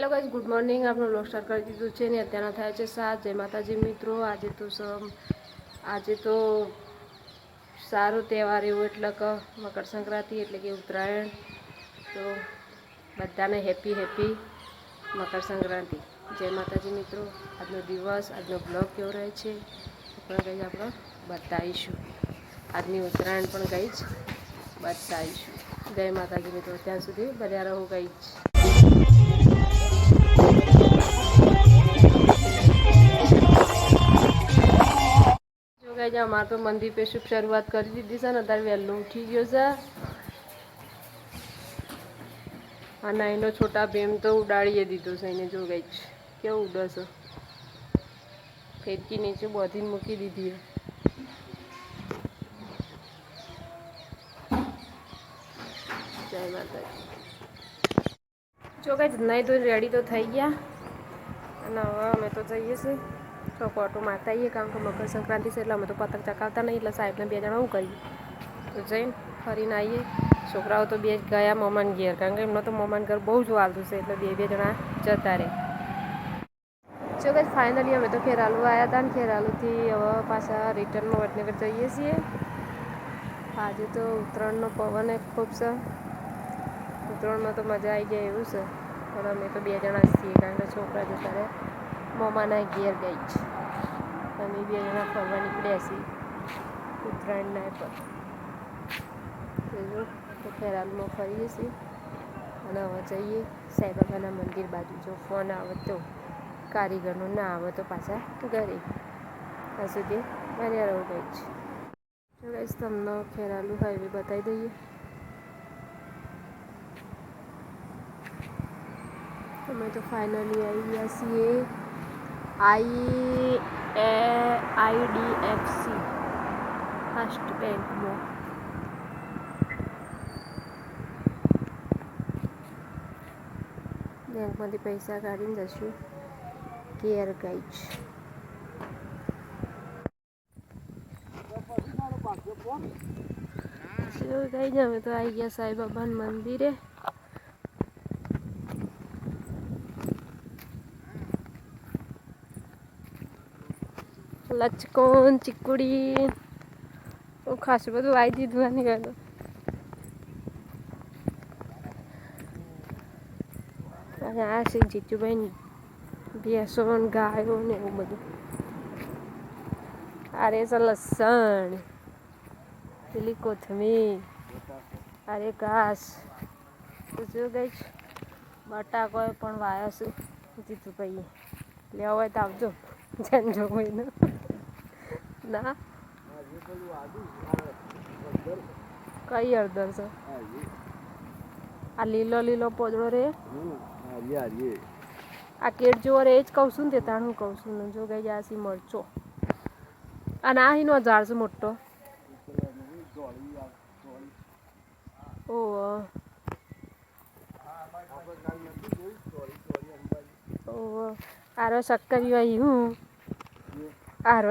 Hello guys good morning આપણું લોક કરી દીધું છે ને અત્યારના થયા છે સાત. જય માતાજી મિત્રો. આજે તો સમ આજે તો સારો તહેવાર એવો એટલે કે મકર સંક્રાંતિ એટલે કે ઉત્તરાયણ. તો બધાને હેપી હેપી મકર સંક્રાંતિ. જય માતાજી મિત્રો. આજનો દિવસ, આજનો બ્લોગ કેવો રહે છે પણ કંઈ આપણે બતાવીશું. આજની ઉત્તરાયણ પણ ગઈ જ બતાવીશું. જય માતાજી મિત્રો. ત્યાં સુધી બધા રહો ગઈ જ જો ગાઈ મારે તો મંદિર પે શુભ શરૂઆત કરી દીધી છે ને અત્યારે વહેલું ઉઠી ગયો છે. અને એનો છોટા ભેમ તો ઉડાડીએ દીધો છે, એને જો ગઈ કેવું ઉડશે. છે ફેરકી નીચે બોધીને મૂકી દીધી. જય માતાજી. જો ગાઈ નહીં તો રેડી તો થઈ ગયા. અને હવે અમે તો જઈએ છીએ. ચોક ઓટો મારતા આવીએ કારણ કે મકર સંક્રાંતિ છે એટલે અમે તો પતંગ ચકાવતા નહીં, એટલે સાહેબને બે જણા હું કરીએ. તો જઈને ફરીને આવીએ છોકરાઓ તો બે ગયા મમાન ઘેર, કારણ કે એમનો તો મમાન ઘર બહુ જ વાલતું છે, એટલે બે બે જણા જતા રહે. જો કે ફાઇનલી અમે તો ખેરાલુ આવ્યા હતા ને ખેરાલુથી હવે પાછા રિટર્નમાં વડનગર જઈએ છીએ. આજે તો ઉત્તરાયણનો પવન એ ખૂબ છે. ઉત્તરાયણમાં તો મજા આવી જાય એવું છે. પણ અમે તો બે જણા જ છીએ, કારણ કે છોકરા જતા રહે. મમાના ઘેર ગઈ છે. અમે બે જણા ફરવા નીકળ્યા છીએ ઉત્તરાયણના પર તો ખેરાલમાં ફરીએ છીએ. અને હવે જઈએ સાઈબાબાના મંદિર બાજુ. જો ફોન આવે તો, કારીગરનો ના આવે તો પાછા ઘરે. ત્યાં સુધી બન્યા રહું ગઈ છે. જો ગાઈશ તમને ખેરાલુ હાઈવે બતાવી દઈએ. અમે તો ફાઇનલી આવી ગયા છીએ. આઈ એ આઈડીએફસી ફર્સ્ટ બેંકમાં બેંકમાંથી પૈસા કાઢીને જશું કેર ગાઈડ શું કઈ જ અમે તો આવી ગયા સાંઈ મંદિરે લચકોન, ચીકુડી બહુ ખાસું બધું આવી દીધું આની ગયું અને આ છે જીતુભાઈ ભેંસો ને ગાયો ને એવું બધું. અરે છે લસણ પેલી કોથમીર અરે ઘાસ. જો ગઈ બટાકો પણ વાયો છું જીતુભાઈએ. લેવો હોય તો આવજો જેમ જો કોઈને ના. કઈ અડધર છે? આ લીલો લીલો પોદળો રે. આ કેટ જેવો રે એ જ કહું છું ને તે તાણ હું કહું છું. ને જો ગઈ જાસી મરચો. અને ના હિનો ઝાડ છે મોટો. ઓહ. ઓહ. આરો શક્કર હોય હું? આરો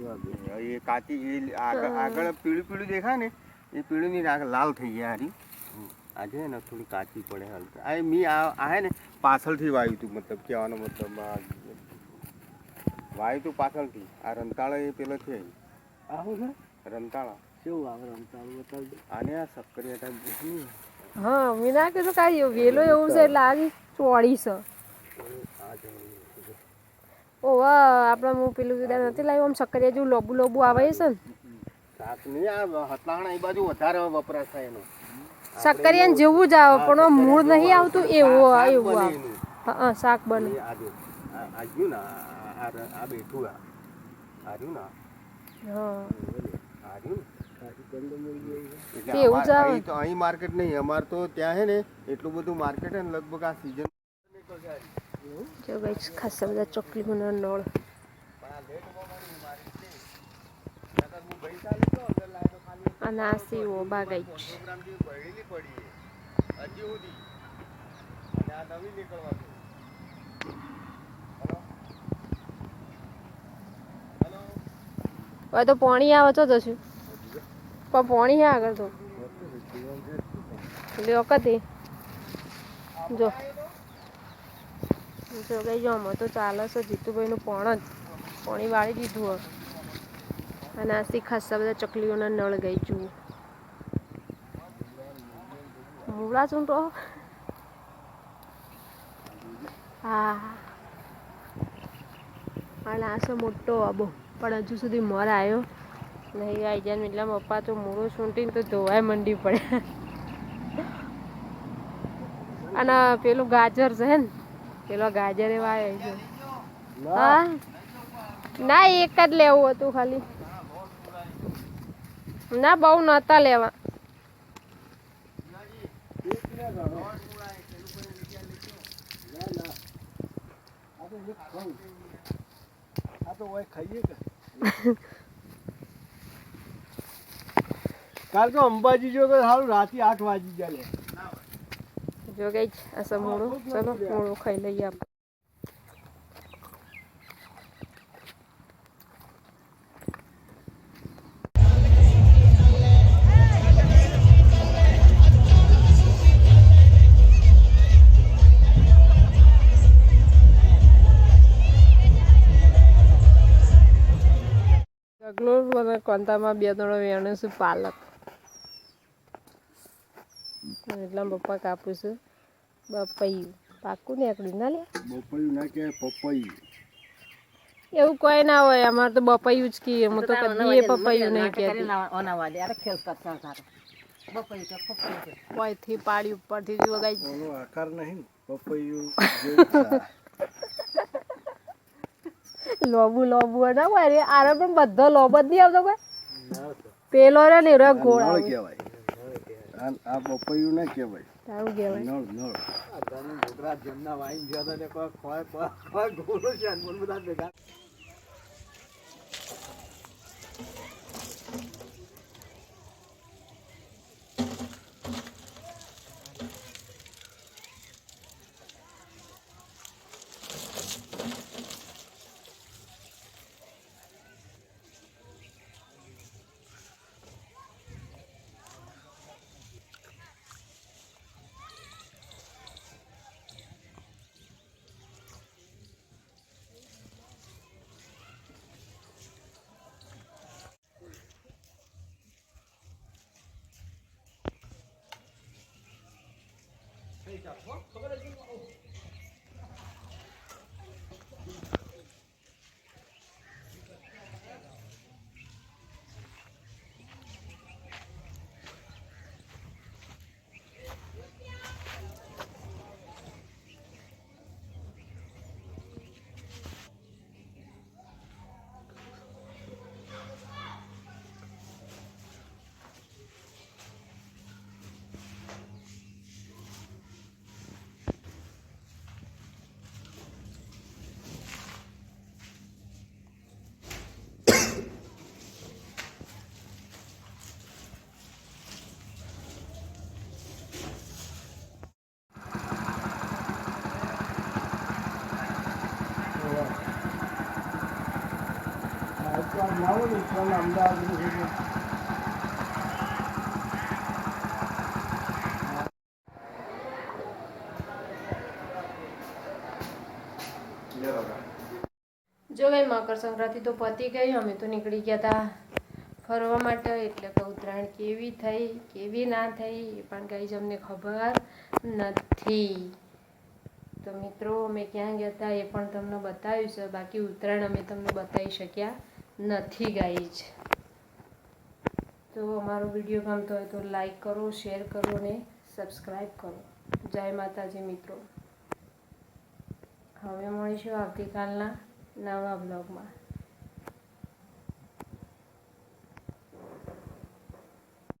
એ આગળ આગળ પીળું પીળું દેખાય ને એ પીળું ની આગળ લાલ થઈ ગયા હારી. આજે ને થોડી કાચી પડે હાલ આ મી આ આ હે ને પાછળથી વાયું તું મતલબ કહેવાનો મતલબ આ વાયું તું પાછળથી. આ રંતાળા એ પેલો છે. આવું છે? રંતાળા. કેવું આવે રંતાળું બતાવજો. આને આ સક્કરી હતા હા મેં ના કીધું કાંઈ વેલો એવું છે એટલે આવી ચોળી છે. આ ઓવા આપણે હું પેલું જુદા નથી લાવ્યું. આમ સક્કરિયા જેવું લોબુ લોબુ આવે છે ને? શાક નહીં આ હતલાણા એ બાજુ વધારે વપરાશ થાય એનો. સક્કરિયા જેવું જ આવે પણ મૂળ નહીં આવતું એવું એવું આવે. હા શાક બને. આ આ ને બેઠું આ. આ રહ્યું ને. હા. આ રહ્યું ને. એટલે તે એવું જ આવે. અહીં તો અહીં માર્કેટ નહીં અમાર તો ત્યાં હે ને એટલું બધું માર્કેટ હે ને લગભગ આ સીઝન જો ગઈ ખાસા બધા ચોકલી ચોકલીઓના નળ. છે અને આ સીવો બાગાઈ છે. હવે તો પાણી આવે તો જશું પણ પાણી હે આગળ તો. વખતે. જો. જો ગઈ જો આમાં તો ચાલે છે, જીતુભાઈનું પણ જ. પાણી વાળી દીધું હોય અને આથી ખાસા બધા ચકલીઓના નળ ગઈ જુઓ. મૂળા ચૂંટો હા. અને આ છે મોટો આબો. પણ હજુ સુધી મોર આવ્યો નહીં આવી જાય એટલે પપ્પા તો મૂળો સૂંટીને તો ધોવાય મંડી પડે. અને પેલું ગાજર છે ને પેલો ગાજર એવા છે હા? ના એક જ લેવું હતું ખાલી. ના બહુ નતા લેવા. ઓય કે અંબાજી જો તો સારું રાતે આઠ વાગી જાય. જો ગઈ અસર સમૂળો ચલો મૂળો ખાઈ લઈએ આપણે. કોંતામાં બે ત્રણ વેણું છું પાલક. એટલા પપ્પા કાપું છું. બપૈયું. પાકું નીકળ્યું ના લે? બપૈયું ના કે પપૈયું. એવું કોઈ ના હોય અમારે તો બપૈયું જ કહીએ હું તો કદી પપૈયું નહીં કહેતી. કોઈથી પાડી ઉપરથી જો ગઈ ઓનો આકાર નહીં પપૈયું લોબુ લોબુ ના હોય રે આરે પણ બધો લોબ જ નહીં આવતો કોઈ. પેલો રે ને રે ગોળ કહેવાય. આ પપૈયું ના કહેવાય. તારું કહેવાય. નળ નળ. ગુજરાત જેમના વાઈન જ્યાં હતા કોઈ ખોય કોઈ ગોળો છે અનમોલ બધા ભેગા. dito. Huh? Pagkala dito ako. જો ભાઈ મકર સંક્રાંતિ તો પતી ગઈ, અમે તો નીકળી ગયા હતા ફરવા માટે. એટલે કે ઉત્તરાયણ કેવી થઈ, કેવી ના થઈ એ પણ કઈ જ અમને ખબર નથી. તો મિત્રો, અમે ક્યાં ગયા હતા એ પણ તમને બતાવ્યું છે બાકી ઉત્તરાયણ અમે તમને બતાવી શક્યા. નથી ગાઈ જ. તો અમારો વીડિયો ગમતો હોય તો લાઈક કરો, શેર કરો ને સબસ્ક્રાઈબ કરો. જય માતાજી મિત્રો. હવે મળીશું આવતીકાલના નવા બ્લોગમાં.